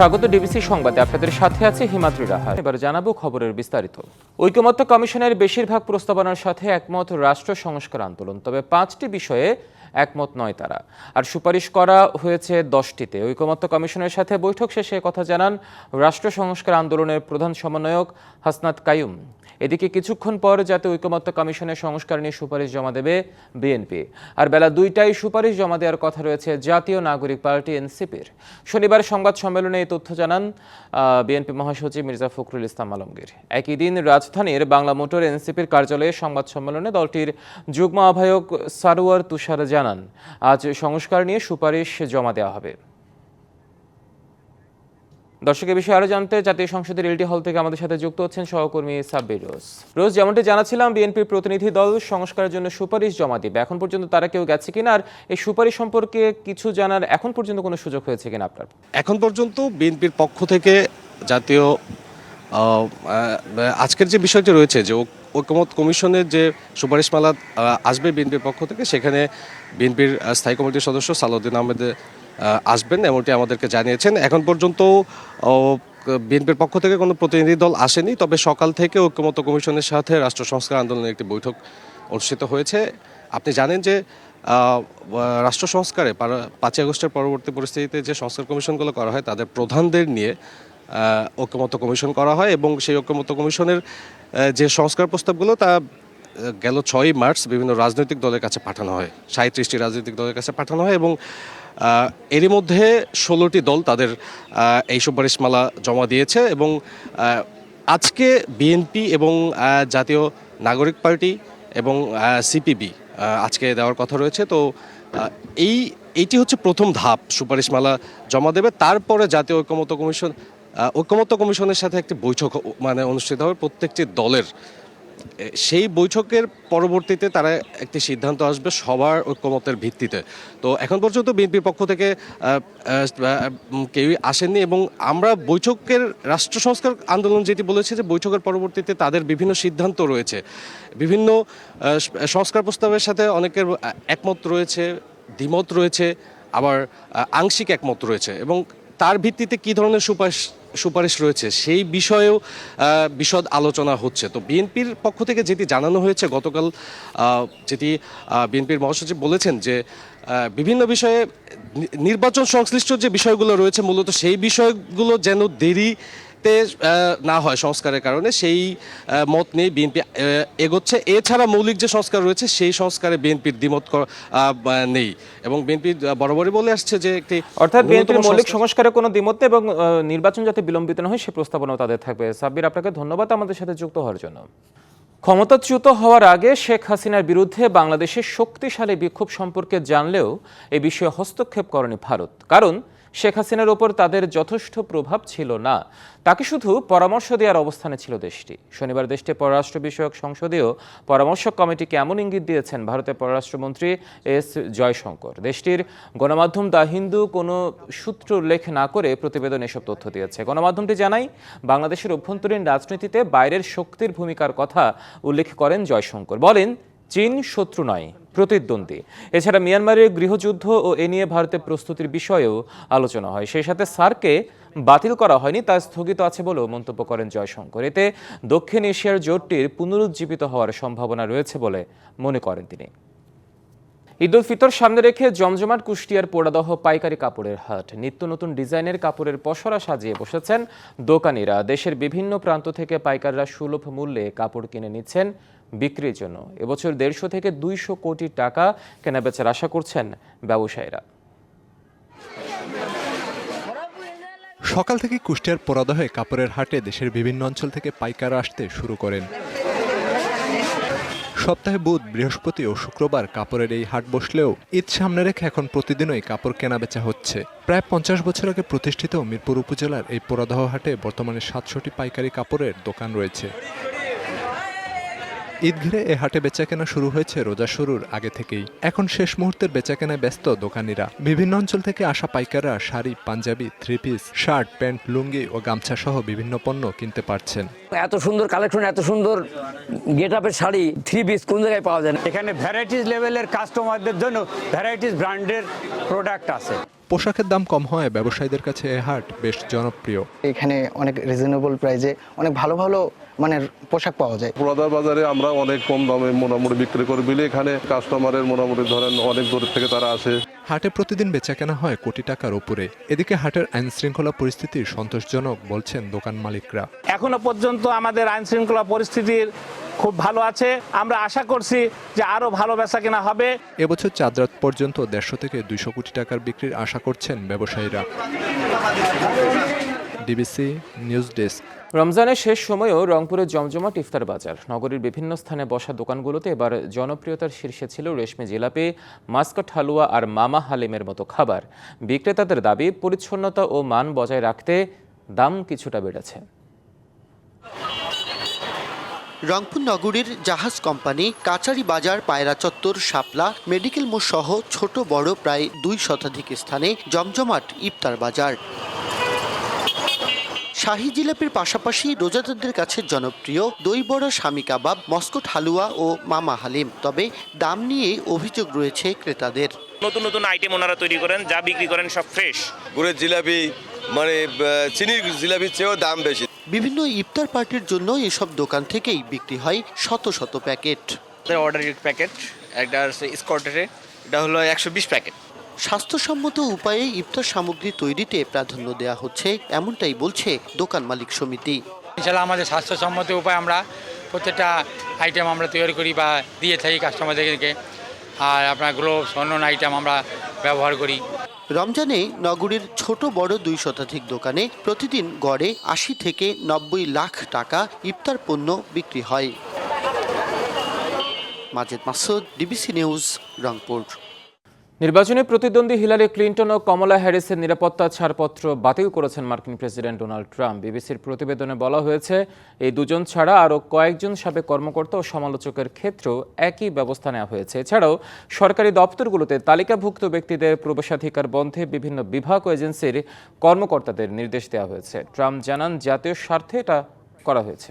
স্বাগত ডিবিসি সংবাদে। আপনাদের সাথে আছে হিমাদ্রি রাহা এবার জানাব খবরের বিস্তারিত। ঐক্যমত্য কমিশনের বেশিরভাগ প্রস্তাবনার সাথে একমত রাষ্ট্র সংস্কার আন্দোলন। তবে পাঁচটি বিষয়ে একমত নয় তারা। আর সুপারিশ করা হয়েছে দশটিতে। ঐকমত্য কমিশনের সাথে বৈঠক শেষে কথা জানান রাষ্ট্র সংস্কার আন্দোলনের প্রধান সমন্বয়ক হাসনাত কায়ুম। এদিকে কিছুক্ষণ পর জাতীয় ঐকমত্য কমিশনের সংস্কার নিয়ে সুপারিশ জমা দেবে বিএনপি। আর বেলা দুইটায় সুপারিশ জমা দেওয়ার কথা রয়েছে জাতীয় নাগরিক পার্টি এনসিপির। শনিবার সংবাদ সম্মেলনে এই তথ্য জানান বিএনপি মহাসচিব মির্জা ফখরুল ইসলাম আলমগীর। একই দিন রাজধানীর বাংলা মোটর এনসিপির কার্যালয়ে সংবাদ সম্মেলনে দলটির যুগ্ম আহ্বায়ক সারোয়ার তুষার জানান আজ সংস্কার নিয়ে সুপারিশ জমা দেওয়া হবে। দর্শক, এ বিষয়ে আরও জানতে জাতীয় সংসদের এলডি হল থেকে আমাদের সাথে যুক্ত হচ্ছেন সহকর্মী সাব্বির রোজ। রোজ যেমনটি জানাচ্ছিলাম বিএনপির প্রতিনিধি দল সংস্কারের জন্য সুপারিশ জমা দিবে। এখন পর্যন্ত তারা কেউ গেছে কিনা আর এই সুপারিশ সম্পর্কে কিছু জানার এখন পর্যন্ত কোনো সুযোগ হয়েছে কিনা আপনার? এখন পর্যন্ত বিএনপির পক্ষ থেকে জাতীয় আজকের যে বিষয়টি রয়েছে যে ঐক- ঐকমত কমিশনের যে সুপারিশমালা আসবে বিএনপির পক্ষ থেকে, সেখানে বিএনপির স্থায়ী কমিটির সদস্য সালাউদ্দিন আহমেদ আসবেন এমনটি আমাদেরকে জানিয়েছেন। এখন পর্যন্ত বিএনপির পক্ষ থেকে কোনো প্রতিনিধি দল আসেনি, তবে সকাল থেকে ঐক্যমত কমিশনের সাথে রাষ্ট্র সংস্কার আন্দোলনের একটি বৈঠক অনুষ্ঠিত হয়েছে। আপনি জানেন যে রাষ্ট্র সংস্কারে পাঁচই আগস্টের পরবর্তী পরিস্থিতিতে যে সংস্কার কমিশনগুলো করা হয়, তাদের প্রধানদের নিয়ে ঐক্যমত্য কমিশন করা হয় এবং সেই ঐক্যমত্য কমিশনের যে সংস্কার প্রস্তাবগুলো তা গেল ছয়ই মার্চ বিভিন্ন রাজনৈতিক দলের কাছে পাঠানো হয়। সাঁত্রিশটি রাজনৈতিক দলের কাছে পাঠানো হয় এবং এরই মধ্যে ষোলোটি দল তাদের এই সুপারিশমালা জমা দিয়েছে এবং আজকে বিএনপি এবং জাতীয় নাগরিক পার্টি এবং সিপিবি আজকে দেওয়ার কথা রয়েছে। তো এই, এইটি হচ্ছে প্রথম ধাপ। সুপারিশমালা জমা দেবে। তারপরে জাতীয় ঐক্যমত্য কমিশন ঐক্যমত্য কমিশনের সাথে একটি বৈঠক মানে অনুষ্ঠিত হবে। প্রত্যেকটি দলের সেই বৈঠকের পরবর্তীতে তারা একটি সিদ্ধান্ত আসবে সবার ঐক্যমতের ভিত্তিতে। তো এখন পর্যন্ত বিএনপির পক্ষ থেকে কেউই আসেননি এবং আমরা বৈঠকের রাষ্ট্র সংস্কার আন্দোলন যেটি বলেছে যে বৈঠকের পরবর্তীতে তাদের বিভিন্ন সিদ্ধান্ত রয়েছে। বিভিন্ন সংস্কার প্রস্তাবের সাথে অনেকের একমত রয়েছে, দ্বিমত রয়েছে, আবার আংশিক একমত রয়েছে এবং তার ভিত্তিতে কি ধরনের সুপারিশ সুপারিশ রয়েছে, সেই বিষয়েও বিশদ আলোচনা হচ্ছে। তো বিএনপির পক্ষ থেকে যেটি জানানো হয়েছে, গতকাল যেটি বিএনপির মহাসচিব বলেছেন যে বিভিন্ন বিষয়ে নির্বাচন সংশ্লিষ্ট যে বিষয়গুলো রয়েছে, মূলত সেই বিষয়গুলো যেন দেরিতে আহ, না হয় সংস্কারের কারণে সেই মত নিয়ে বিএনপি এগোচ্ছে। এছাড়া মৌলিক যে সংস্কার রয়েছে সেই সংস্কারে বিএনপির দ্বিমত নেই। এবং বিএনপি বরাবরই বলে আসছে যে একটি অর্থাৎ বিএনপির মৌলিক সংস্কার- কোনো দ্বিমত নেই এবং নির্বাচন যাতে বিলম্বিত না হয় সে প্রস্তাবনাও তাদের থাকবে। সাব্বির আপনাকে ধন্যবাদ আমাদের সাথে যুক্ত হওয়ার জন্য। ক্ষমতাচ্যুত হওয়ার আগে শেখ হাসিনার বিরুদ্ধে বাংলাদেশের শক্তিশালী বিক্ষোভ সম্পর্কে জানলেও এ বিষয়ে হস্তক্ষেপ করেনি ভারত। কারণ শেখ হাসিনার ওপর তাদের যথেষ্ট প্রভাব ছিল না। তাকে শুধু পরামর্শ দেওয়ার অবস্থানে ছিল দেশটি। শনিবার দেশটির পররাষ্ট্র বিষয়ক সংসদীয় পরামর্শক কমিটিকে এমন ইঙ্গিত দিয়েছেন ভারতের পররাষ্ট্রমন্ত্রী এস জয়শঙ্কর। দেশটির গণমাধ্যম দা হিন্দু কোনো সূত্র উল্লেখ না করে প্রতিবেদন এসব তথ্য দিয়েছে। গণমাধ্যমটি জানায়, বাংলাদেশের অভ্যন্তরীণ রাজনীতিতে বাইরের শক্তির ভূমিকার কথা উল্লেখ করেন জয়শঙ্কর। বলেন চীন শত্রু নয়, প্রতিদ্বন্দ্বী। এছাড়া মিয়ানমারের গৃহযুদ্ধ ও এ নিয়ে ভারতের প্রস্তুতির বিষয়েও আলোচনা হয়। সেই সাথে সার্কে বাতিল করা হয়নি, তা স্থগিত আছে বলেও মন্তব্য করেন জয়শঙ্কর। এতে দক্ষিণ এশিয়ার জোটটির পুনরুজ্জীবিত হওয়ার সম্ভাবনা রয়েছে বলে মনে করেন তিনি। ঈদ উল ফিতর সামনে রেখে জমজমাট কুষ্টিয়ার পোড়াদহ পাইকারি কাপড়ের হাট। নিত্য নতুন ডিজাইনের কাপড়ের পসরা সাজিয়ে বসেছেন দোকানিরা। দেশের বিভিন্ন প্রান্ত থেকে পাইকাররা সুলভ মূল্যে কাপড় কিনে নিচ্ছেন বিক্রির জন্য। এবছর দেড়শো থেকে দুইশো কোটি টাকা কেনাবেচার আশা করছেন ব্যবসায়ীরা। সকাল থেকে কুষ্টিয়ার পোড়াদহে কাপড়ের হাটে দেশের বিভিন্ন অঞ্চল থেকে পাইকার আসতে শুরু করেন। সপ্তাহে বুধ, বৃহস্পতি ও শুক্রবার কাপড়ের এই হাট বসলেও ঈদ সামনে রেখে এখন প্রতিদিনই কাপড় কেনা বেচা হচ্ছে। প্রায় পঞ্চাশ বছর আগে প্রতিষ্ঠিত মিরপুর উপজেলার এই পোড়াদহ হাটে বর্তমানে সাতশোটি পাইকারি কাপড়ের দোকান রয়েছে। ঈদ ঘিরে এ হাটে বেচাকেনা শুরু হয়েছে রোজা শুরুর আগে থেকেই। এখন শেষ মুহূর্তের বেচাকেনায় ব্যস্ত দোকানিরা। বিভিন্ন অঞ্চল থেকে আসা পাইকাররা sari Punjabi three piece shirt pant lungi ও গামছা সহ বিভিন্ন পণ্য কিনতে পারছেন। এত সুন্দর কালেকশন এত সুন্দর গেট আপের শাড়ি থ্রি পিস কোন জায়গায় পাওয়া যায় না? এখানে ভ্যারাইটিস লেভেলের কাস্টমারদের জন্য ভ্যারাইটিস ব্র্যান্ডের প্রোডাক্ট আছে। পোশাকের দাম কম হয় ব্যবসায়ীদের কাছে এ হাট বেশ জনপ্রিয়। এখানে অনেক রিজনেবল প্রাইজে অনেক ভালো ভালো মানে পোশাক পাওয়া যায়। ব্রদার বাজারে আমরা অনেক কম দামে মোটামুটি বিক্রি করি বলে এখানে কাস্টমারের মোটামুটি ধরেন অনেক দূর থেকে তারা আসে। হাটে প্রতিদিন বেচা কেনা হয় কোটি টাকার উপরে। এদিকে হাটের আইন শৃঙ্খলা পরিস্থিতি সন্তোষজনক বলছেন দোকান মালিকরা। এখনও পর্যন্ত আমাদের আইন শৃঙ্খলা পরিস্থিতির খুব ভালো আছে। আমরা আশা করছি যে আরও ভালো বেচা কেনা হবে। এবছর চাঁদরাত পর্যন্ত দেড়শো থেকে দুইশো কোটি টাকার বিক্রির আশা করছেন ব্যবসায়ীরা। DBC news desk. রমজানের শেষ সময়েও রংপুরের জমজমাট ইফতার বাজার। নগরীর বিভিন্ন স্থানে বসা দোকানগুলোতে এবার জনপ্রিয়তার শীর্ষে ছিল রেশমি জিলাপি মাস্কট হালুয়া আর মামা হালিমের মতো খাবার। বিক্রেতাদের দাবি পরিচ্ছন্নতা ও মান বজায় রাখতে দাম কিছুটা বেড়েছে। রংপুর নগরীর জাহাজ কোম্পানি কাচারি বাজার পায়রা চত্বর শাপলা মেডিকেল মোড় সহ ছোট বড় প্রায় দুই শতাধিক স্থানে জমজমাট ইফতার বাজার। শাহি জিলাপির পাশাপাশি রোজাদারদের কাছে জনপ্রিয় দই বড়া স্বামী কাবাব মস্কট হালুয়া ও মামা হালিম। তবে দাম নিয়ে অভিযোগ রয়েছে ক্রেতাদের। নতুন নতুন আইটেম ওনারা তৈরি করেন যা বিক্রি করেন সব ফ্রেশ গুড়ের জিলাপি মানে চিনির জিলাপির চেয়েও দাম বেশি। বিভিন্ন ইফতার পার্টির জন্য এসব দোকান থেকেই বিক্রি হয় শত শত প্যাকেট। অর্ডারের প্যাকেট একটা আছে স্কটের এটা হলো একশো বিশ প্যাকেট স্বাস্থ্যসম্মত উপায়ে ইফতার সামগ্রী তৈরিতে প্রাধান্য দেওয়া হচ্ছে এমনটাই বলছে দোকান মালিক সমিতি। ইনশাল্লাহ আমাদের স্বাস্থ্যসম্মত উপায় আমরা প্রত্যেকটা আইটেম আমরা তৈরি করি বা দিয়ে থাকি কাস্টমারদেরকে আর আপনার গ্লোভস অন্য আইটেম আমরা ব্যবহার করি। রমজানে নগরীর ছোট বড় দুই শতাধিক দোকানে প্রতিদিন গড়ে আশি থেকে নব্বই লাখ টাকা ইফতার পণ্য বিক্রি হয়। Majed Masud, DBC news, Rangpur. নির্বাচনে প্রতিদ্বন্দ্বী হিলারি ক্লিন্টন ও কমলা হ্যারিসের নিরাপত্তা ছাড়পত্র বাতিল করেছেন মার্কিন প্রেসিডেন্ট ডোনাল্ড ট্রাম্প। বিবিসির প্রতিবেদনে বলা হয়েছে, এই দুজন ছাড়া আরও কয়েকজন সাবেক কর্মকর্তা ও সমালোচকের ক্ষেত্রেও একই ব্যবস্থা নেওয়া হয়েছে। এছাড়াও, সরকারি দপ্তরগুলোতে তালিকাভুক্ত ব্যক্তিদের প্রবেশাধিকার বন্ধে বিভিন্ন বিভাগ ও এজেন্সির কর্মকর্তাদের নির্দেশ দেওয়া হয়েছে। ট্রাম্প জানান, জাতীয় স্বার্থে এটা করা হয়েছে।